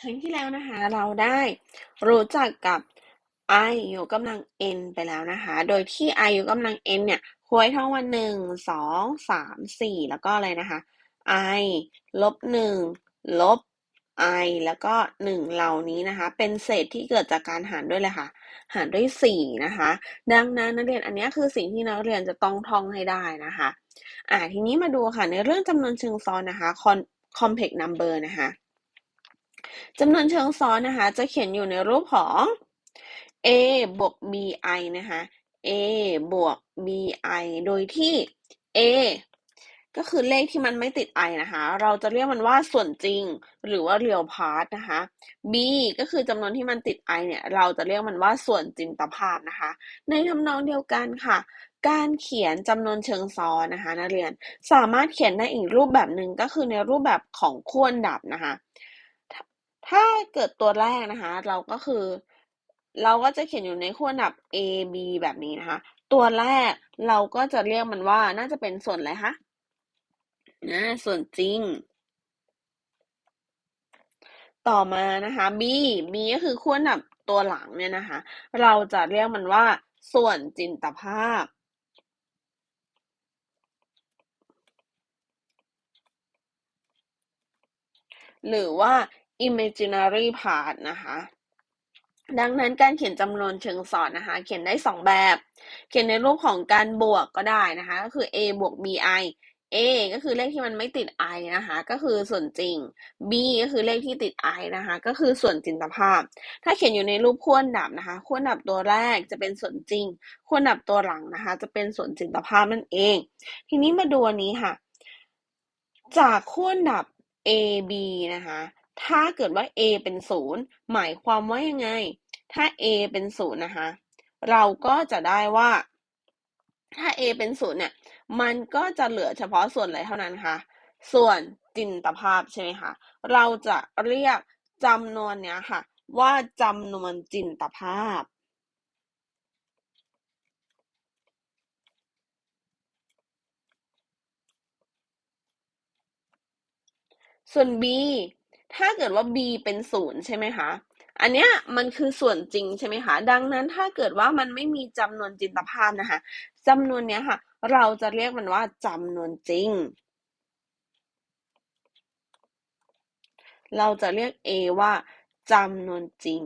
ครั้งที่แล้วนะคะ เราได้รู้จักกับ i ยกกำลัง n ไปแล้วนะคะ โดยที่ i ยกกำลัง n เนี่ยควยท่องว่าหนึ่งสองสามสี่แล้วก็อะไรนะคะ i ลบหนึ่งลบ i แล้วก็หนึ่งเหล่านี้นะคะ เป็นเศษที่เกิดจากการหารด้วยเลยค่ะ หารด้วยสี่นะคะ ดังนั้นนักเรียนอันนี้คือสิ่งที่นักเรียนจะต้องท่องให้ได้นะคะอ่าทีนี้มาดูค่ะในเรื่องจำนวนเชิงซ้อนนะคะ complex number นะคะ จำนวนเชิงซ้อนนะคะ จะเขียนอยู่ในรูปของ a บวก bi นะคะ a บวก bi โดยที่ a ก็คือเลขที่มันไม่ติด i นะคะ เราจะเรียกมันว่าส่วนจริงหรือว่า real part นะคะ b ก็คือจำนวนที่มันติด i เนี่ย เราจะเรียกมันว่าส่วนจินตภาพนะคะ ในทำนองเดียวกันค่ะ การเขียนจำนวนเชิงซ้อนนะคะนักเรียน สามารถเขียนได้อีกรูปแบบหนึ่งก็คือในรูปแบบของคูณดับนะคะ ถ้าเกิดตัวแรกนะคะ เราก็คือ เราก็จะเขียนอยู่ในขั้วดับ a b แบบนี้นะคะ ตัวแรกเราก็จะเรียกมันว่าน่าจะเป็นส่วนอะไรคะนะส่วนจริง ต่อมานะคะ b b ก็คือขั้วดับตัวหลังเนี่ยนะคะ เราจะเรียกมันว่า ส่วนจินตภาพหรือว่า imaginary part นะคะ ดังนั้นการเขียนจำนวนเชิงซ้อนนะคะ เขียนได้2แบบ เขียนในรูปของการบวกก็ได้นะคะ ก็คือ a บวก bi a ก็คือเลขที่มันไม่ติด i นะคะ ก็คือส่วนจริง b ก็คือเลขที่ติด i นะคะ ก็คือส่วนจินตภาพ ถ้าเขียนอยู่ในรูปขั้วดับนะคะขั้วดับตัวแรกจะเป็นส่วนจริงขั้วดับตัวหลังนะคะ จะเป็นส่วนจินตภาพนั่นเอง ทีนี้มาดูอันนี้ค่ะ จากขั้วดับ a b นะคะ ถ้าเกิดว่า a เป็นศูนย์หมายความว่ายังไง ถ้า a เป็นศูนย์นะคะ เราก็จะได้ว่า ถ้า a เป็นศูนย์เนี่ย มันก็จะเหลือเฉพาะส่วนอะไรเท่านั้นคะส่วนจินตภาพใช่ไหมคะ เราจะเรียกจำนวนเนี้ยค่ะ ว่าจำนวนจินตภาพส่วน b ถ้าเกิดว่า b เป็นศูนย์ใช่ไหมคะ อันเนี้ยมันคือส่วนจริงใช่ไหมคะ ดังนั้นถ้าเกิดว่ามันไม่มีจำนวนจินตภาพนะคะจำนวนเนี้ยค่ะ เราจะเรียกมันว่าจำนวนจริง เราจะเรียก a ว่าจำนวนจริง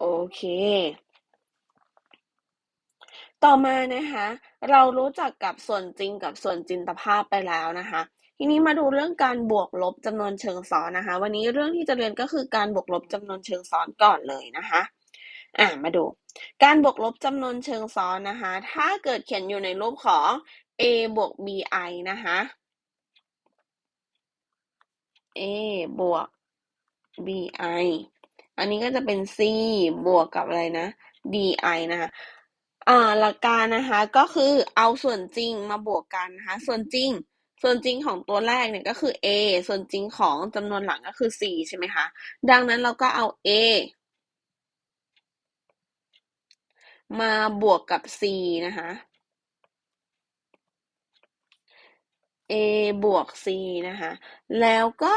โอเค ต่อมานะคะ เรารู้จักกับส่วนจริงกับส่วนจินตภาพไปแล้วนะคะ ทีนี้มาดูเรื่องการบวกลบจำนวนเชิงซ้อนนะคะ วันนี้เรื่องที่จะเรียนก็คือการบวกลบจำนวนเชิงซ้อนก่อนเลยนะคะอ่ามาดู การบวกลบจำนวนเชิงซ้อนนะคะ ถ้าเกิดเขียนอยู่ในรูปของ a บวก bi นะคะ a บวก bi อันนี้ก็จะเป็น c บวกกับอะไรนะ di นะคะอ่าหลักการนะคะก็คือเอาส่วนจริงมาบวกกันนะคะ ส่วนจริง ส่วนจริงของตัวแรกเนี่ยก็คือ a ส่วนจริงของจำนวนหลังก็คือ c ใช่ไหมคะ ดังนั้นเราก็เอา a มาบวกกับ c นะคะ a บวก c นะคะ แล้วก็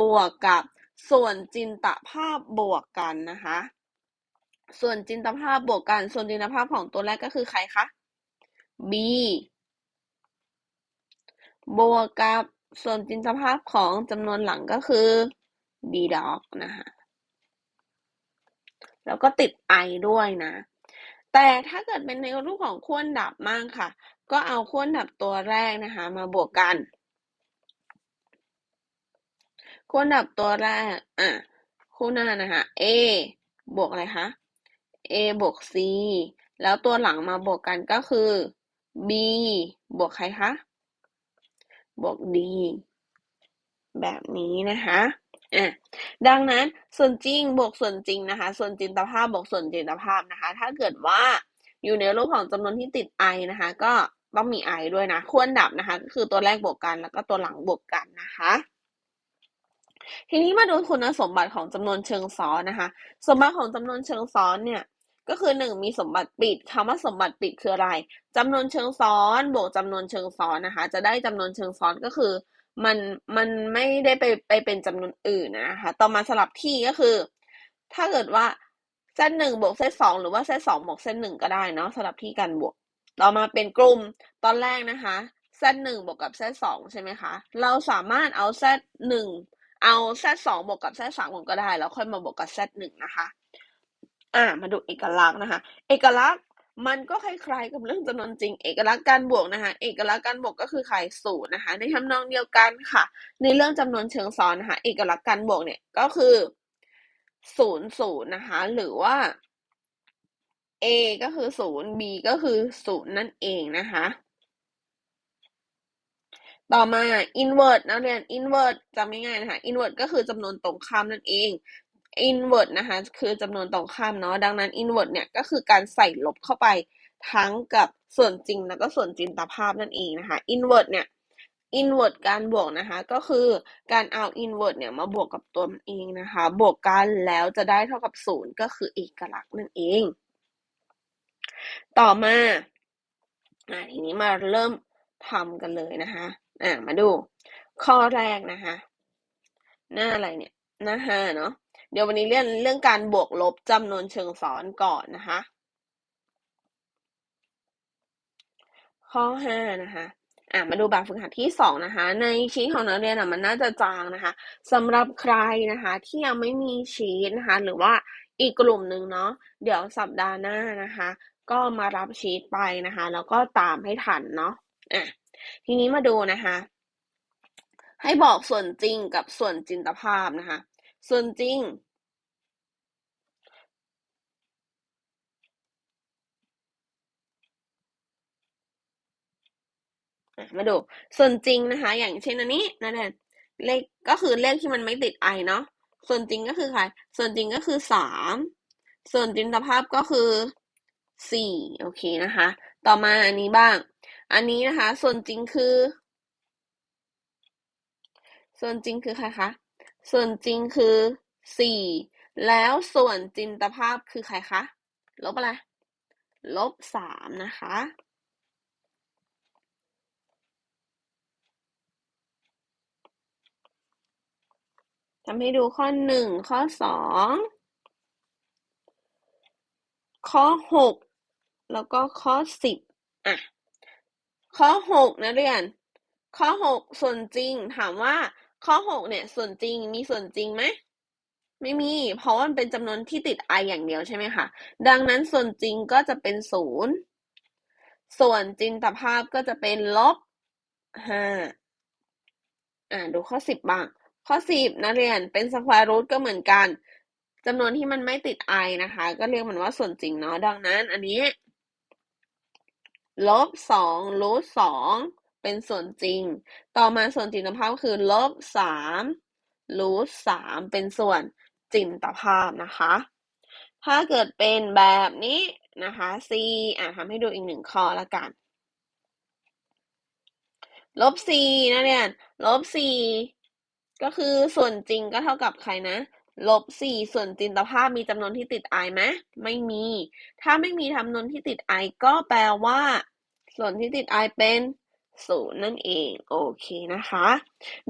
บวกกับส่วนจินตภาพบวกกันนะคะ ส่วนจินตภาพบวกกัน ส่วนจินตภาพของตัวแรกก็คือใครคะ b บวกกับส่วนจินตภาพของจำนวนหลังก็คือ b dog นะคะแล้วก็ติด i ด้วยนะ แต่ถ้าเกิดเป็นในรูปของขั้วดับมากค่ะ ก็เอาขั้วดับตัวแรกนะคะ มาบวกกันขั้วดับตัวแรกอะคู่หน้านะคะ a บวกอะไรคะ a บวก c แล้วตัวหลังมาบวกกันก็คือ b บวกใครคะ บวก d แบบนี้นะคะอะดังนั้นส่วนจริงบวกส่วนจริงนะคะ ส่วนจินตภาพบวกส่วนจินตภาพนะคะ ถ้าเกิดว่าอยู่ในรูปของจำนวนที่ติด i นะคะ ก็ต้องมี i ด้วยนะควรดับนะคะ ก็คือตัวแรกบวกกันแล้วก็ตัวหลังบวกกันนะคะ ทีนี้มาดูคุณสมบัติของจำนวนเชิงซ้อนนะคะ สมบัติของจำนวนเชิงซ้อนเนี่ย ก็คือหนึ่งมีสมบัติปิดคำว่าสมบัติปิดคืออะไรจำนวนเชิงซ้อนบวกจำนวนเชิงซ้อนนะคะ จะได้จำนวนเชิงซ้อนก็คือ มันมันไม่ได้ไปไปเป็นจำนวนอื่นนะคะ ต่อมาสลับที่ก็คือ ถ้าเกิดว่าเส้นหนึ่งบวกเส้นสองหรือว่าเส้นสองบวกเส้นหนึ่งก็ได้เนาะสลับที่กันบวก ต่อมาเป็นกลุ่มตอนแรกนะคะเส้นหนึ่งบวกกับเส้นสองใช่ไหมคะเราสามารถเอาเส้นหนึ่งเอาเส้นสองบวกกับเส้นสามก็ได้ แล้วค่อยมาบวกกับเส้นหนึ่งนะคะ อ่ามาดูเอกลักษณ์นะคะ เอกลักษณ์มันก็คล้ายๆกับเรื่องจำนวนจริง เอกลักษณ์การบวกนะคะ เอกลักษณ์การบวกก็คือขายศูนย์นะคะ ในทำนองเดียวกันค่ะ ในเรื่องจำนวนเชิงซ้อนนะคะ เอกลักษณ์การบวกเนี่ยก็คือศูนย์ศูนย์นะคะ หรือว่า a ก็คือศูนย์ b ก็คือศูนย์นั่นเองนะคะ ต่อมา invert นักเรียน invert จำง่ายๆนะคะ invert ก็คือจำนวนตรงข้ามนั่นเอง invert นะคะคือจำนวนตรงข้ามเนาะดังนั้น invert เนี่ยก็คือการใส่ลบเข้าไปทั้งกับส่วนจริงแล้วก็ส่วนจินตภาพนั่นเองนะคะ invert เนี่ย invert การบวกนะคะก็คือการเอา invert เนี่ยมาบวกกับตัวมันเองนะคะ บวกกันแล้วจะได้เท่ากับศูนย์ก็คือเอกลักษณ์นั่นเอง ต่อมาอ่าทีนี้มาเริ่มทำกันเลยนะคะอ่ามาดูข้อแรกนะคะ หน้าอะไรเนี่ย หน้าห้าเนาะ เดี๋ยววันนี้เรื่องเรื่องการบวกลบจำนวนเชิงซ้อนก่อนนะคะ ข้อห้านะคะอะมาดูแบบฝึกหัดที่สองนะคะ ในชีตของนักเรียนอะมันน่าจะจางนะคะสำหรับใครนะคะ ที่ยังไม่มีชีตนะคะ หรือว่าอีกกลุ่มหนึ่งเนาะเดี๋ยวสัปดาห์หน้านะคะ ก็มารับชีตไปนะคะ แล้วก็ตามให้ทันเนาะอะทีนี้มาดูนะคะ ให้บอกส่วนจริงกับส่วนจินตภาพนะคะ ส่วนจริงมาดู ส่วนจริงนะคะ อย่างเช่นอันนี้นะเนี่ยเลขก็คือเลขที่มันไม่ติดไอเนาะส่วนจริงก็คือใครส่วนจริงก็คือสามส่วนจินตภาพก็คือสี่โอเคนะคะ ต่อมาอันนี้บ้าง อันนี้นะคะ ส่วนจริงคือ ส่วนจริงคือใครคะ ส่วนจริงคือสี่แล้วส่วนจินตภาพคือใครคะลบอะไรลบสามนะคะ ทำให้ดูข้อหนึ่งข้อสองข้อหกแล้วก็ข้อสิบอะ ข้อหกนะเรียน ข้อหกส่วนจริงถามว่า ข้อหกเนี่ย ส่วนจริงมีส่วนจริงไหมไม่มี เพราะมันเป็นจำนวนที่ติด i อย่างเดียวใช่ไหมคะ ดังนั้นส่วนจริงก็จะเป็นศูนย์ส่วนจินตภาพก็จะเป็นลบห้าอ่าดูข้อสิบบ้าง ข้อสิบนักเรียนเป็นสแควร์รูทก็เหมือนกันจำนวนที่มันไม่ติด i นะคะ ก็เรียกมันว่าส่วนจริงเนาะดังนั้น อันนี้ลบสองรูทสอง เป็นส่วนจริง ต่อมาส่วนจินตภาพคือลบสามรูทสามเป็นส่วนจินตภาพนะคะ ถ้าเกิดเป็นแบบนี้นะคะ c อะทำให้ดูอีกหนึ่งข้อละกันลบ c นะเรียนลบ c ก็คือส่วนจริงก็เท่ากับใครนะลบ4ส่วนจินตภาพมีจำนวนที่ติด i ไหมไม่มี ถ้าไม่มีจำนวนที่ติด i ก็แปลว่า ส่วนที่ติด i เป็น ศูนย์นั่นเองโอเคนะคะ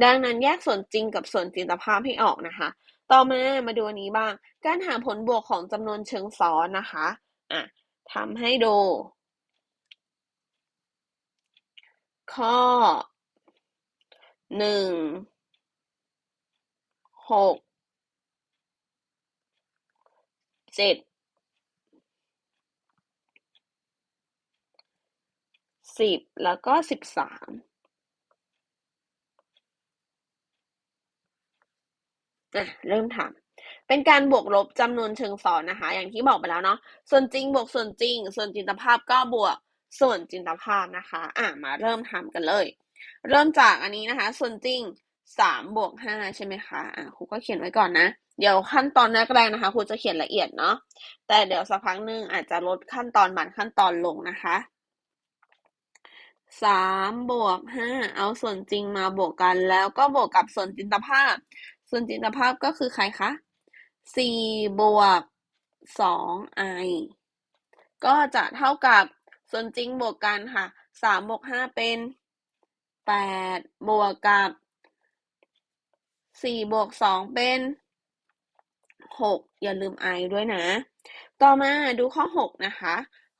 ดังนั้นแยกส่วนจริงกับส่วนจินตภาพให้ออกนะคะ ต่อมามาดูอันนี้บ้าง การหาผลบวกของจำนวนเชิงซ้อนนะคะอะทำให้ดู ข้อหนึ่งหกเจ็ด สิบแล้วก็สิบสามอะเริ่มทำเป็นการบวกลบจำนวนเชิงซ้อนนะคะ อย่างที่บอกไปแล้วเนาะส่วนจริงบวกส่วนจริง ส่วนจินตภาพก็บวกส่วนจินตภาพนะคะ อะมาเริ่มทำกันเลย เริ่มจากอันนี้นะคะ ส่วนจริงสามบวกห้าใช่ไหมคะอะครูก็เขียนไว้ก่อนนะเดี๋ยวขั้นตอนแรกๆนะคะครูจะเขียนละเอียดเนาะแต่เดี๋ยวสักพักหนึ่งอาจจะลดขั้นตอนบางขั้นตอนลงนะคะ สามบวกห้าเอาส่วนจริงมาบวกกัน แล้วก็บวกกับส่วนจินตภาพ ส่วนจินตภาพก็คือใครคะสี่บวกสองไอก็จะเท่ากับส่วนจริงบวกกันค่ะสามบวกห้าเป็นแปดบวกกับสี่บวกสองเป็นหกอย่าลืม i ด้วยนะ ต่อมาดูข้อหกนะคะ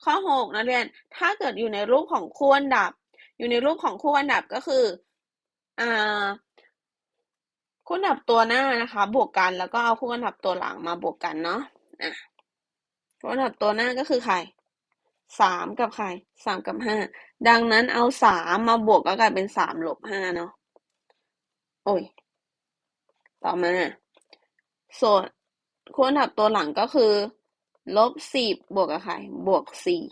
ข้อหกนักเรียน ถ้าเกิดอยู่ในรูปของคู่อันดับ อยู่ในรูปของคู่อันดับก็คืออ่าคู่อันดับตัวหน้านะคะ บวกกันแล้วก็เอาคู่อันดับตัวหลังมาบวกกันเนาะอะคู่อันดับตัวหน้าก็คือใครสามกับใครสามกับห้าดังนั้นเอาสามมาบวกก็กลายเป็นสามลบห้าเนาะโอ้ย ต่อมาส่วนคู่อันดับตัวหลังก็คือลบสิบบวกกับใครบวกสี่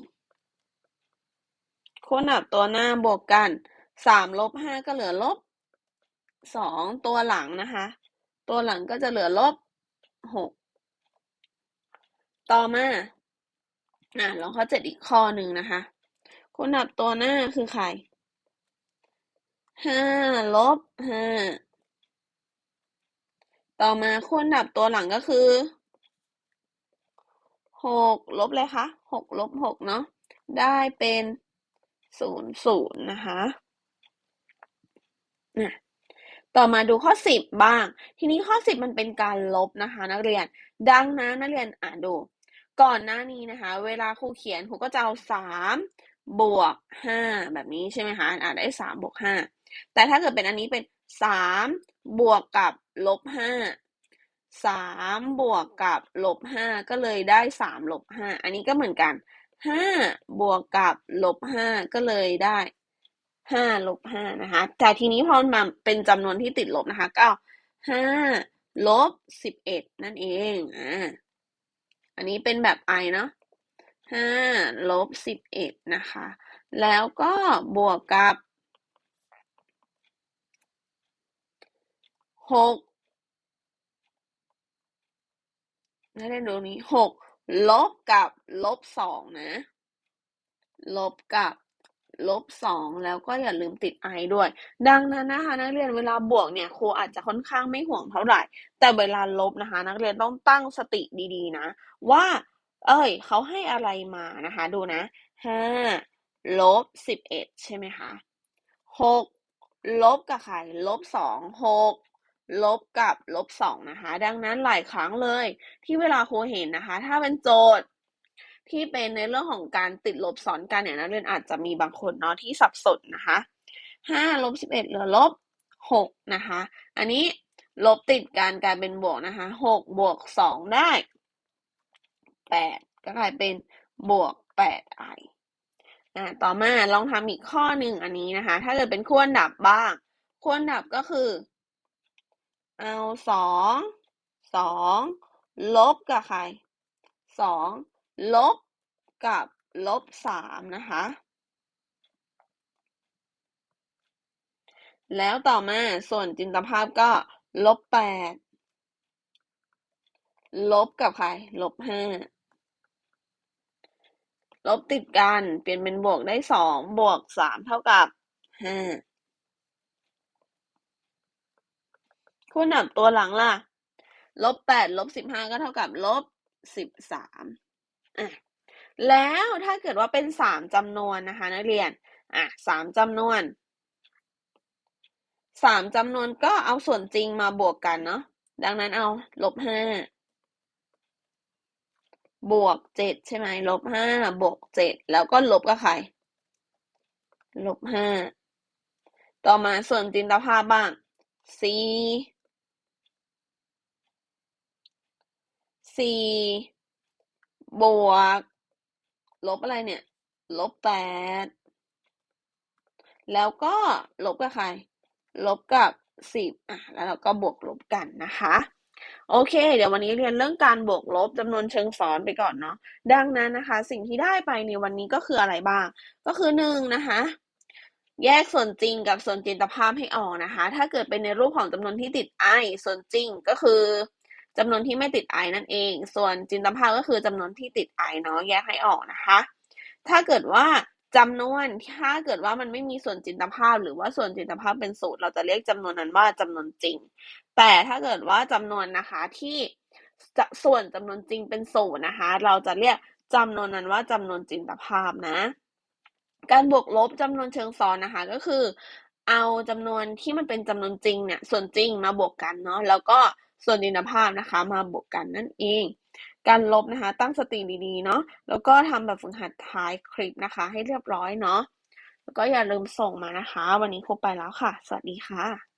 คู่อันดับตัวหน้าบวกกันสามลบห้าก็เหลือลบสองตัวหลังนะคะ ตัวหลังก็จะเหลือลบหกต่อมาอะลองข้อเจ็ดอีกข้อหนึ่งนะคะคู่อันดับตัวหน้าคือใครห้าลบห้าต่อมาคู่อันดับตัวหลังก็คือหกลบเลยคะหกลบหกเนาะได้เป็น ศูนย์ศูนย์นะคะนะต่อมาดูข้อสิบบ้าง ทีนี้ข้อสิบมันเป็นการลบนะคะ นักเรียน ดังนั้นนักเรียนอ่านดู ก่อนหน้านี้นะคะ เวลาครูเขียนครูก็จะเอาสามบวกห้าแบบนี้ใช่ไหมคะอ่านได้สามบวกห้าแต่ถ้าเกิดเป็นอันนี้เป็นสามบวกกับลบห้าสามบวกกับลบห้าก็เลยได้สามลบห้าอันนี้ก็เหมือนกัน ห้าบวกกับลบห้าก็เลยได้ห้าลบห้านะคะ แต่ทีนี้พอมาเป็นจำนวนที่ติดลบนะคะ ก็ห้าลบสิบเอ็ดนั่นเองอ่าอันนี้เป็นแบบ i เนาะห้าลบสิบเอ็ดนะคะ แล้วก็บวกกับหกนักเรียนดูนี้หก ลบกับลบสองนะ ลบกับลบสองแล้วก็อย่าลืมติด i ด้วย ดังนั้นนะคะ นักเรียนเวลาบวกเนี่ยครูอาจจะค่อนข้างไม่ห่วงเท่าไหร่ แต่เวลาลบนะคะ นักเรียนต้องตั้งสติดีๆนะ ว่า เอ้ยเขาให้อะไรมานะคะ ดูนะห้าลบสิบเอ็ดใช่ไหมคะหกลบกับใครลบสองหก ลบกับลบสองนะคะ ดังนั้นหลายครั้งเลย ที่เวลาครูเห็นนะคะ ถ้าเป็นโจทย์ที่เป็นในเรื่องของการติดลบซ้อนกันเนี่ยนักเรียนอาจจะมีบางคนเนาะที่สับสนนะคะห้าลบสิบเอ็ดเหลือลบหกนะคะ อันนี้ลบติดกันกลายเป็นบวกนะคะหกบวกสองได้แปดก็กลายเป็นบวกแปดไออ่าต่อมาลองทำอีกข้อหนึ่งอันนี้นะคะ ถ้าเกิดเป็นคู่อันดับบ้างคู่อันดับก็คือ เอาสองสองลบกับใครสองลบกับลบสามนะคะ แล้วต่อมาส่วนจินตภาพก็ลบแปดลบกับใครลบห้าลบติดกัน เปลี่ยนเป็นบวกได้สองบวกสามเท่ากับห้า คู่นับตัวหลังล่ะ ลบแปดลบสิบห้าก็เท่ากับลบสิบสามอะแล้วถ้าเกิดว่าเป็นสามจำนวนนะคะ นักเรียน อะสามจำนวนสามจำนวนก็เอาส่วนจริงมาบวกกันเนาะ ดังนั้นเอาลบห้าบวกเจ็ดใช่ไหมลบห้าบวกเจ็ดแล้วก็ลบกับใคร ลบห้าต่อมาส่วนจินตภาพบ้างสี่ สี่บวก ลบอะไรเนี่ย ลบแปดแล้วก็ลบกับใคร ลบกับสิบอะแล้วเราก็บวกลบกันนะคะโอเค เดี๋ยววันนี้เรียนเรื่องการบวกลบจำนวนเชิงซ้อนไปก่อนเนาะดังนั้นนะคะ สิ่งที่ได้ไปในวันนี้ก็คืออะไรบ้าง ก็คือหนึ่งนะคะ แยกส่วนจริงกับส่วนจินตภาพให้ออกนะคะ ถ้าเกิดเป็นในรูปของจำนวนที่ติด i ส่วนจริงก็คือ จำนวนที่ไม่ติด i นั่นเอง ส่วนจินตภาพก็คือจำนวนที่ติด i เนาะแยกให้ออกนะคะ ถ้าเกิดว่าจำนวนถ้าเกิดว่ามันไม่มีส่วนจินตภาพ หรือว่าส่วนจินตภาพเป็นศูนย์เราจะเรียกจำนวนนั้นว่าจำนวนจริง แต่ถ้าเกิดว่าจำนวนนะคะที่ส่วนจำนวนจริงเป็นศูนย์นะคะ เราจะเรียกจำนวนนั้นว่าจำนวนจินตภาพนะ การบวกลบจำนวนเชิงซ้อนนะคะก็คือ เอาจำนวนที่มันเป็นจำนวนจริงเนี่ยส่วนจริงมาบวกกันเนาะแล้วก็ ส่วนดินภาพนะคะ มาบวกกันนั่นเอง การลบนะคะ ตั้งสติดีๆเนาะแล้วก็ทำแบบฝึกหัดท้ายคลิปนะคะ ให้เรียบร้อยเนาะแล้วก็อย่าลืมส่งมานะคะ วันนี้ครบไปแล้วค่ะ สวัสดีค่ะ